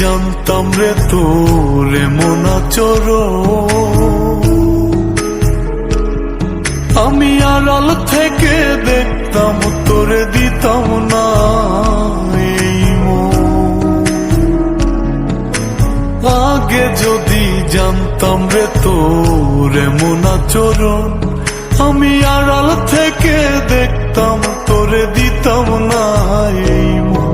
জানতাম রে তোর এমন আচরণ। আমি আড়াল থেকে দেখতাম তোরে দিতাম না আগে যদি জানতাম রে তোর এমন আচরণ, আমি আড়াল থেকে দেখতাম তোরে দিতাম না এই মন।